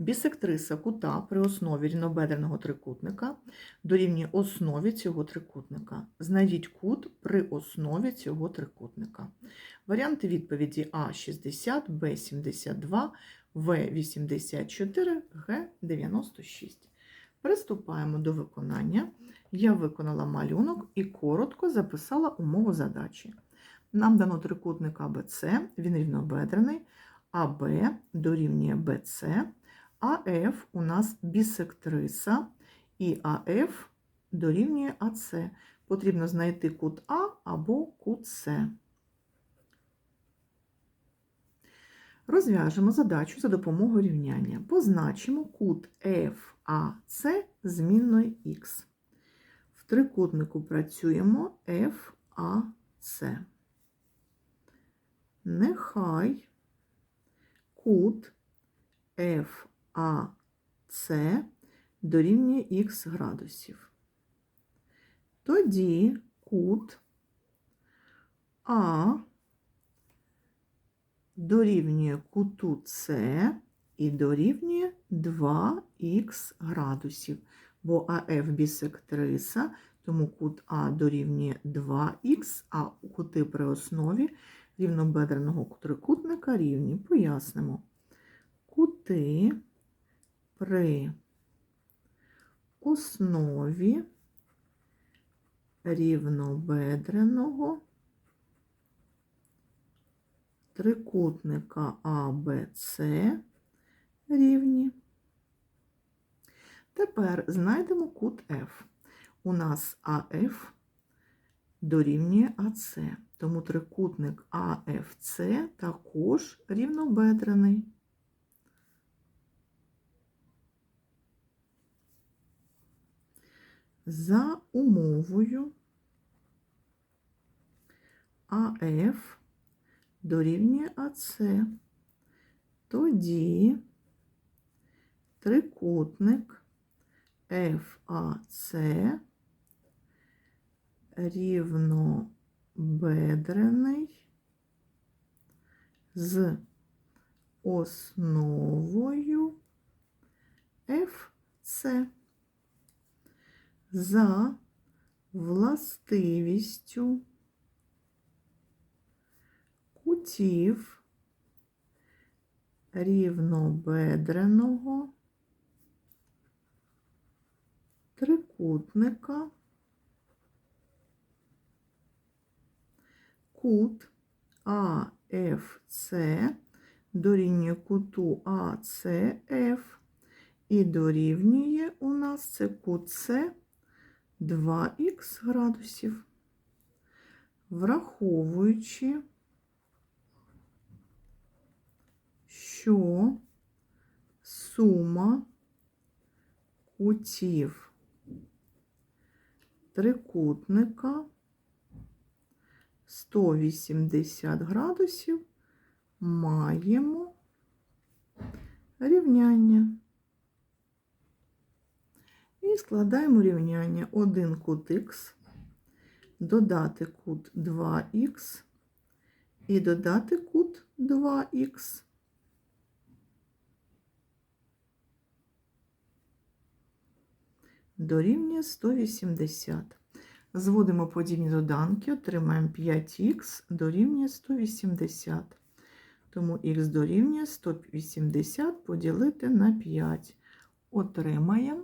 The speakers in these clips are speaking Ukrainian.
Бісектриса кута при основі рівнобедреного трикутника дорівнює основі цього трикутника. Знайдіть кут при основі цього трикутника. Варіанти відповіді А60, Б72, В84, Г96. Приступаємо до виконання. Я виконала малюнок і коротко записала умову задачі. Нам дано трикутник АБЦ, він рівнобедрений, АБ дорівнює БЦ, АФ у нас бісектриса, і АФ дорівнює АЦ. Потрібно знайти кут А або кут С. Розв'яжемо задачу за допомогою рівняння. Позначимо кут FAC змінною Х. В трикутнику працюємо FAC. Нехай кут FAC дорівнює х градусів. Тоді кут А дорівнює куту С і дорівнює 2х градусів, бо АФ бісектриса, тому кут А дорівнює 2х, а кути при основі рівнобедреного трикутника рівні. Пояснимо. Кути при основі рівнобедреного трикутника АБЦ рівні. Тепер знайдемо кут F. У нас АФ дорівнює АЦ, тому трикутник АФЦ також рівнобедрений. За умовою АФ дорівнює АЦ, тоді трикутник FAC рівнобедрений з основою FC за властивістю кутів рівнобедреного трикутника. Кут АФЦ дорівнює куту АЦФ і дорівнює у нас це кут С 2х градусів, враховуючи, що сума кутів трикутника 180 градусів маємо рівняння. І складаємо рівняння 1 кут х, додати кут 2х і додати кут 2х. Дорівнює 180. Зводимо подібні доданки, отримаємо 5х дорівнює 180. Тому х дорівнює 180 поділити на 5. Отримаємо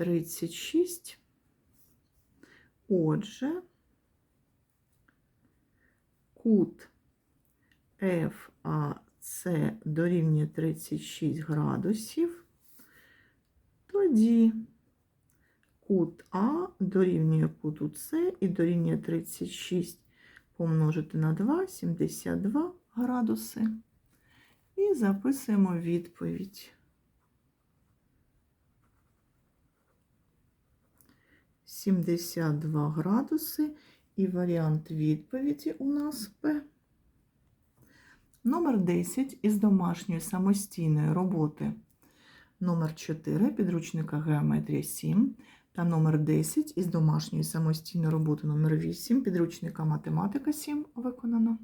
36. Отже, кут FAC дорівнює 36 градусів, тоді кут А дорівнює куту С і дорівнює 36 помножити на 2, 72 градуси. І записуємо відповідь. 72 градуси. І варіант відповіді у нас П. Номер 10 із домашньої самостійної роботи. Номер 4 підручника Геометрія 7 та номер 10 із домашньої самостійної роботи номер 8 підручника Математика 7 виконано.